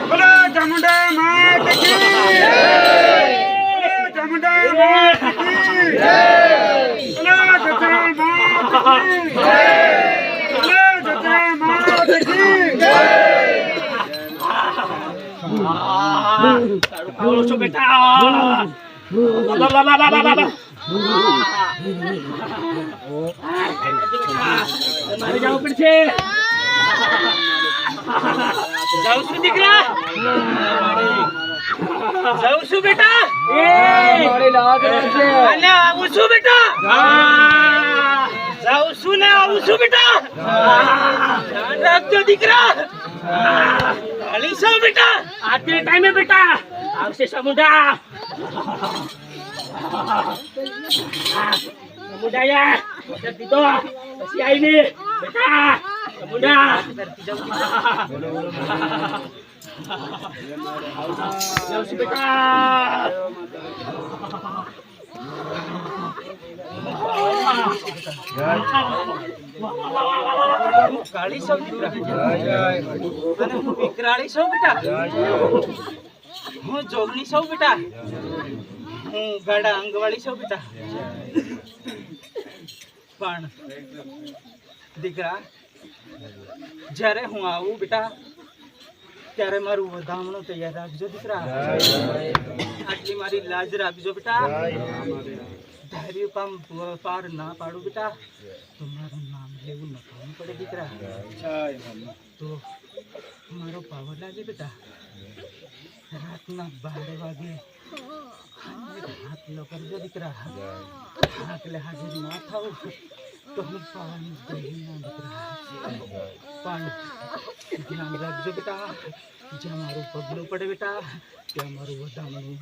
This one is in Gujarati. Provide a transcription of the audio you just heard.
બોલો ચામુંડા માત કી બોલો ચામુંડા માત કી બોલો જતા માત કી બોલો જતા માત કી બોલો છો બેટા લા લા લા લા લા મારે જવું પડશે જાઉં છું દીકરા. જાઉં છું બેટા. અને આવું છું બેટા. જાઉં છું ને આવું છું બેટા. રાખજો દીકરા. અલી સૌ બેટા. આટલે ટાઈમે બેટા. આવશે સમુદા સમુદાયા દીધો. પછી આવીને બેટા. કાળી સૌ હું વિકરાળી સૌ બેટા. હું જોગણી સૌ બેટા હું ગાડા અંગવાળી સૌ બેટા. પણ દીકરા જ્યારે હું આવું બેટા, ત્યારે મારું વધામણું તૈયાર રાખજો દીકરા. આટલી મારી લાજ રાખજો બેટા. ધાર્યું કામ પાર ના પાડું બેટા. તો મારું નામ લેવું નખાવું પડે દીકરા. તો મારો પાવર લાગે બેટા. રાતના બાર વાગે હાથ લો દીકરા. હાજર ના થાવ તો હું પાવાની દહીં ના દીકરા. પણ ધ્યાન રાખજો બેટા જ્યાં મારું પગલું પડે બેટા ત્યાં મારું વધામણું